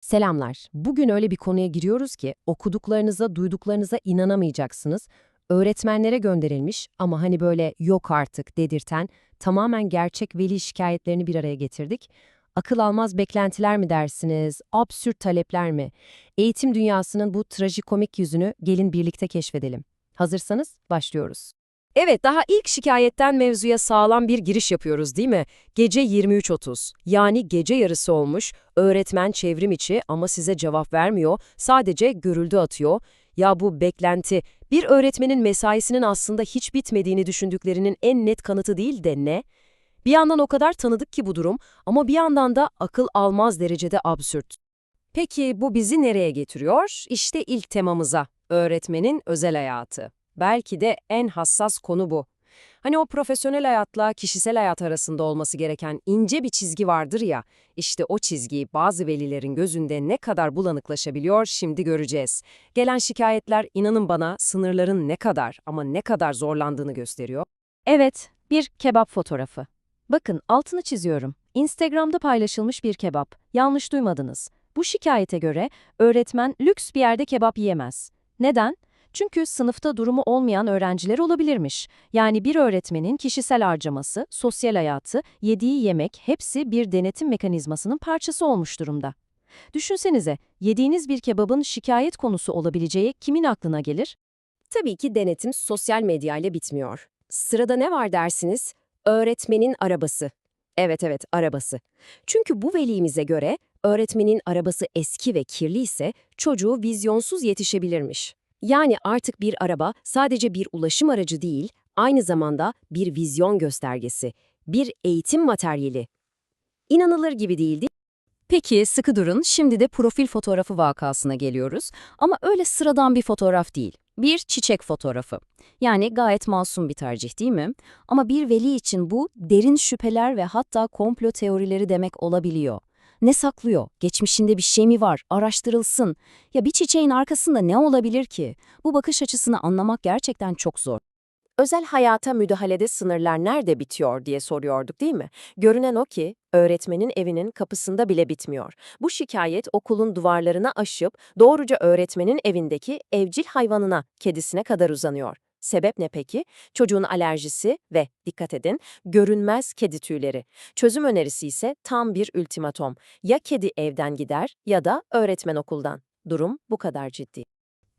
Selamlar. Bugün öyle bir konuya giriyoruz ki okuduklarınıza, duyduklarınıza inanamayacaksınız. Öğretmenlere gönderilmiş ama hani böyle yok artık dedirten tamamen gerçek veli şikayetlerini bir araya getirdik. Akıl almaz beklentiler mi dersiniz, absürt talepler mi? Eğitim dünyasının bu trajikomik yüzünü gelin birlikte keşfedelim. Hazırsanız başlıyoruz. Evet, daha ilk şikayetten mevzuya sağlam bir giriş yapıyoruz değil mi? Gece 23.30. Yani gece yarısı olmuş, öğretmen çevrim içi ama size cevap vermiyor, sadece görüldü atıyor. Ya bu beklenti, bir öğretmenin mesaisinin aslında hiç bitmediğini düşündüklerinin en net kanıtı değil de ne? Bir yandan o kadar tanıdık ki bu durum ama bir yandan da akıl almaz derecede absürt. Peki bu bizi nereye getiriyor? İşte ilk temamıza, öğretmenin özel hayatı. Belki de en hassas konu bu. Hani o profesyonel hayatla kişisel hayat arasında olması gereken ince bir çizgi vardır ya, işte o çizgi bazı velilerin gözünde ne kadar bulanıklaşabiliyor şimdi göreceğiz. Gelen şikayetler inanın bana sınırların ne kadar ama ne kadar zorlandığını gösteriyor. Evet, bir kebap fotoğrafı. Bakın altını çiziyorum. Instagram'da paylaşılmış bir kebap. Yanlış duymadınız. Bu şikayete göre öğretmen lüks bir yerde kebap yiyemez. Neden? Çünkü sınıfta durumu olmayan öğrenciler olabilirmiş. Yani bir öğretmenin kişisel harcaması, sosyal hayatı, yediği yemek hepsi bir denetim mekanizmasının parçası olmuş durumda. Düşünsenize, yediğiniz bir kebabın şikayet konusu olabileceği kimin aklına gelir? Tabii ki denetim sosyal medyayla bitmiyor. Sırada ne var dersiniz? Öğretmenin arabası. Evet evet arabası. Çünkü bu velimize göre öğretmenin arabası eski ve kirli ise çocuğu vizyonsuz yetişebilirmiş. Yani artık bir araba sadece bir ulaşım aracı değil, aynı zamanda bir vizyon göstergesi, bir eğitim materyali. İnanılır gibi değil değil Peki sıkı durun, şimdi de profil fotoğrafı vakasına geliyoruz. Ama öyle sıradan bir fotoğraf değil. Bir çiçek fotoğrafı. Yani gayet masum bir tercih değil mi? Ama bir veli için bu derin şüpheler ve hatta komplo teorileri demek olabiliyor. Ne saklıyor? Geçmişinde bir şey mi var? Araştırılsın. Ya bir çiçeğin arkasında ne olabilir ki? Bu bakış açısını anlamak gerçekten çok zor. Özel hayata müdahalede sınırlar nerede bitiyor diye soruyorduk değil mi? Görünen o ki öğretmenin evinin kapısında bile bitmiyor. Bu şikayet okulun duvarlarına aşıp doğruca öğretmenin evindeki evcil hayvanına, kedisine kadar uzanıyor. Sebep ne peki? Çocuğun alerjisi ve, dikkat edin, görünmez kedi tüyleri. Çözüm önerisi ise tam bir ultimatom. Ya kedi evden gider ya da öğretmen okuldan. Durum bu kadar ciddi.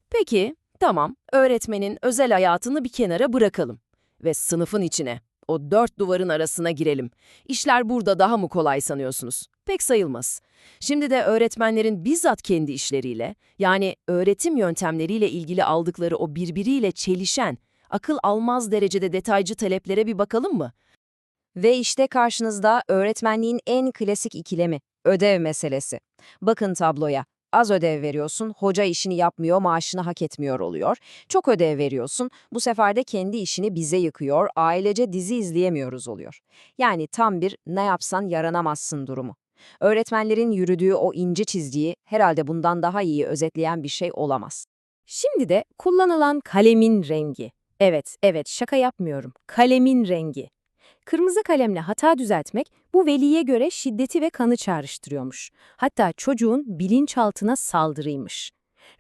Peki, tamam, öğretmenin özel hayatını bir kenara bırakalım. Ve sınıfın içine, o dört duvarın arasına girelim. İşler burada daha mı kolay sanıyorsunuz? Pek sayılmaz. Şimdi de öğretmenlerin bizzat kendi işleriyle, yani öğretim yöntemleriyle ilgili aldıkları o birbiriyle çelişen, akıl almaz derecede detaycı taleplere bir bakalım mı? Ve işte karşınızda öğretmenliğin en klasik ikilemi, ödev meselesi. Bakın tabloya. Az ödev veriyorsun, hoca işini yapmıyor, maaşını hak etmiyor oluyor. Çok ödev veriyorsun, bu sefer de kendi işini bize yıkıyor, ailece dizi izleyemiyoruz oluyor. Yani tam bir ne yapsan yaranamazsın durumu. Öğretmenlerin yürüdüğü o ince çizgiyi herhalde bundan daha iyi özetleyen bir şey olamaz. Şimdi de kullanılan kalemin rengi. Evet, evet şaka yapmıyorum. Kalemin rengi. Kırmızı kalemle hata düzeltmek bu veliye göre şiddeti ve kanı çağrıştırıyormuş. Hatta çocuğun bilinçaltına saldırıymış.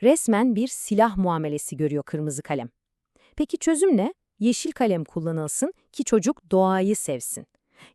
Resmen bir silah muamelesi görüyor kırmızı kalem. Peki çözüm ne? Yeşil kalem kullanılsın ki çocuk doğayı sevsin.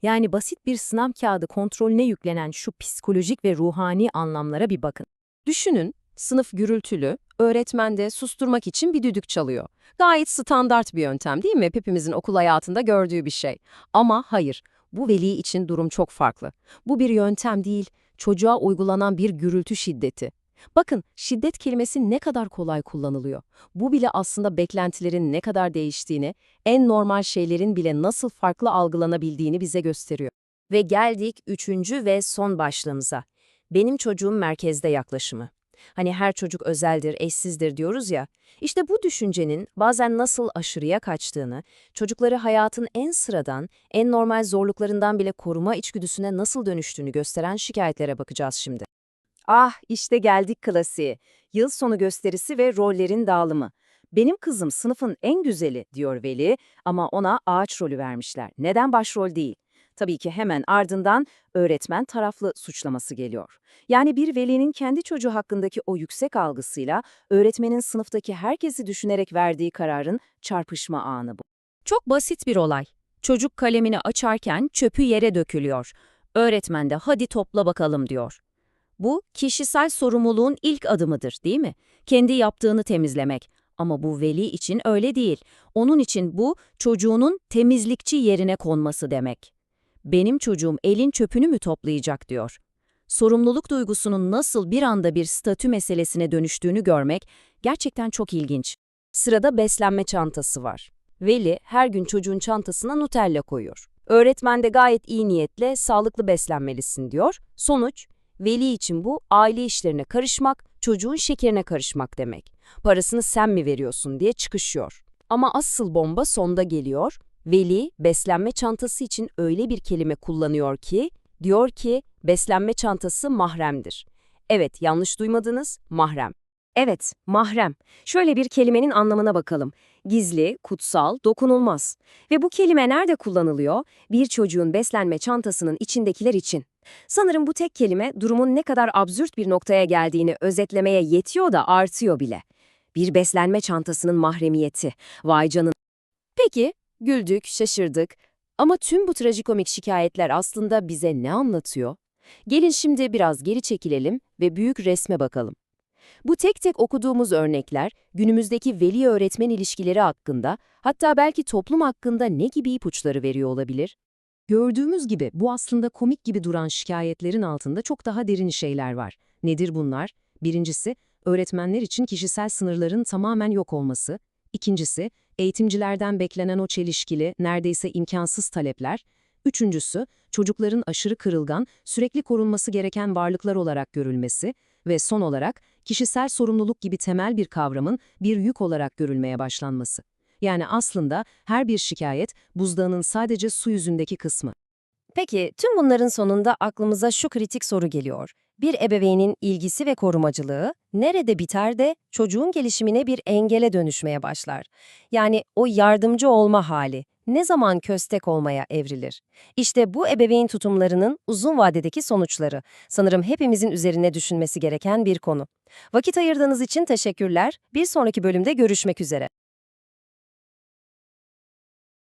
Yani basit bir sınav kağıdı kontrolüne yüklenen şu psikolojik ve ruhani anlamlara bir bakın. Düşünün, sınıf gürültülü, öğretmen de susturmak için bir düdük çalıyor. Gayet standart bir yöntem değil mi? Hepimizin okul hayatında gördüğü bir şey. Ama hayır, bu veli için durum çok farklı. Bu bir yöntem değil, çocuğa uygulanan bir gürültü şiddeti. Bakın, şiddet kelimesi ne kadar kolay kullanılıyor. Bu bile aslında beklentilerin ne kadar değiştiğini, en normal şeylerin bile nasıl farklı algılanabildiğini bize gösteriyor. Ve geldik üçüncü ve son başlığımıza. Benim çocuğum merkezde yaklaşımı. Hani her çocuk özeldir, eşsizdir diyoruz ya. İşte bu düşüncenin bazen nasıl aşırıya kaçtığını, çocukları hayatın en sıradan, en normal zorluklarından bile koruma içgüdüsüne nasıl dönüştüğünü gösteren şikayetlere bakacağız şimdi. Ah, işte geldik klasiğe. Yıl sonu gösterisi ve rollerin dağılımı. Benim kızım sınıfın en güzeli diyor veli ama ona ağaç rolü vermişler. Neden başrol değil? Tabii ki hemen ardından öğretmen taraflı suçlaması geliyor. Yani bir velinin kendi çocuğu hakkındaki o yüksek algısıyla öğretmenin sınıftaki herkesi düşünerek verdiği kararın çarpışma anı bu. Çok basit bir olay. Çocuk kalemini açarken çöpü yere dökülüyor. Öğretmen de hadi topla bakalım diyor. Bu kişisel sorumluluğun ilk adımıdır değil mi? Kendi yaptığını temizlemek. Ama bu veli için öyle değil. Onun için bu çocuğunun temizlikçi yerine konması demek. Benim çocuğum elin çöpünü mü toplayacak diyor. Sorumluluk duygusunun nasıl bir anda bir statü meselesine dönüştüğünü görmek gerçekten çok ilginç. Sırada beslenme çantası var. Veli her gün çocuğun çantasına Nutella koyuyor. Öğretmen de gayet iyi niyetle sağlıklı beslenmelisin diyor. Sonuç, veli için bu aile işlerine karışmak, çocuğun şekerine karışmak demek. Parasını sen mi veriyorsun diye çıkışıyor. Ama asıl bomba sonda geliyor. Veli beslenme çantası için öyle bir kelime kullanıyor ki, diyor ki beslenme çantası mahremdir. Evet, yanlış duymadınız, mahrem. Evet, mahrem. Şöyle bir kelimenin anlamına bakalım. Gizli, kutsal, dokunulmaz. Ve bu kelime nerede kullanılıyor? Bir çocuğun beslenme çantasının içindekiler için. Sanırım bu tek kelime durumun ne kadar absürt bir noktaya geldiğini özetlemeye yetiyor da artıyor bile. Bir beslenme çantasının mahremiyeti. Vay canın. Peki, güldük, şaşırdık. Ama tüm bu trajikomik şikayetler aslında bize ne anlatıyor? Gelin şimdi biraz geri çekilelim ve büyük resme bakalım. Bu tek tek okuduğumuz örnekler günümüzdeki veli-öğretmen ilişkileri hakkında, hatta belki toplum hakkında ne gibi ipuçları veriyor olabilir? Gördüğümüz gibi bu aslında komik gibi duran şikayetlerin altında çok daha derin şeyler var. Nedir bunlar? Birincisi, öğretmenler için kişisel sınırların tamamen yok olması. İkincisi, eğitimcilerden beklenen o çelişkili, neredeyse imkansız talepler. Üçüncüsü, çocukların aşırı kırılgan, sürekli korunması gereken varlıklar olarak görülmesi. Ve son olarak, kişisel sorumluluk gibi temel bir kavramın bir yük olarak görülmeye başlanması. Yani aslında her bir şikayet buzdağının sadece su yüzündeki kısmı. Peki, tüm bunların sonunda aklımıza şu kritik soru geliyor. Bir ebeveynin ilgisi ve korumacılığı nerede biter de çocuğun gelişimine bir engele dönüşmeye başlar? Yani o yardımcı olma hali ne zaman köstek olmaya evrilir? İşte bu ebeveyn tutumlarının uzun vadedeki sonuçları. Sanırım hepimizin üzerine düşünmesi gereken bir konu. Vakit ayırdığınız için teşekkürler. Bir sonraki bölümde görüşmek üzere.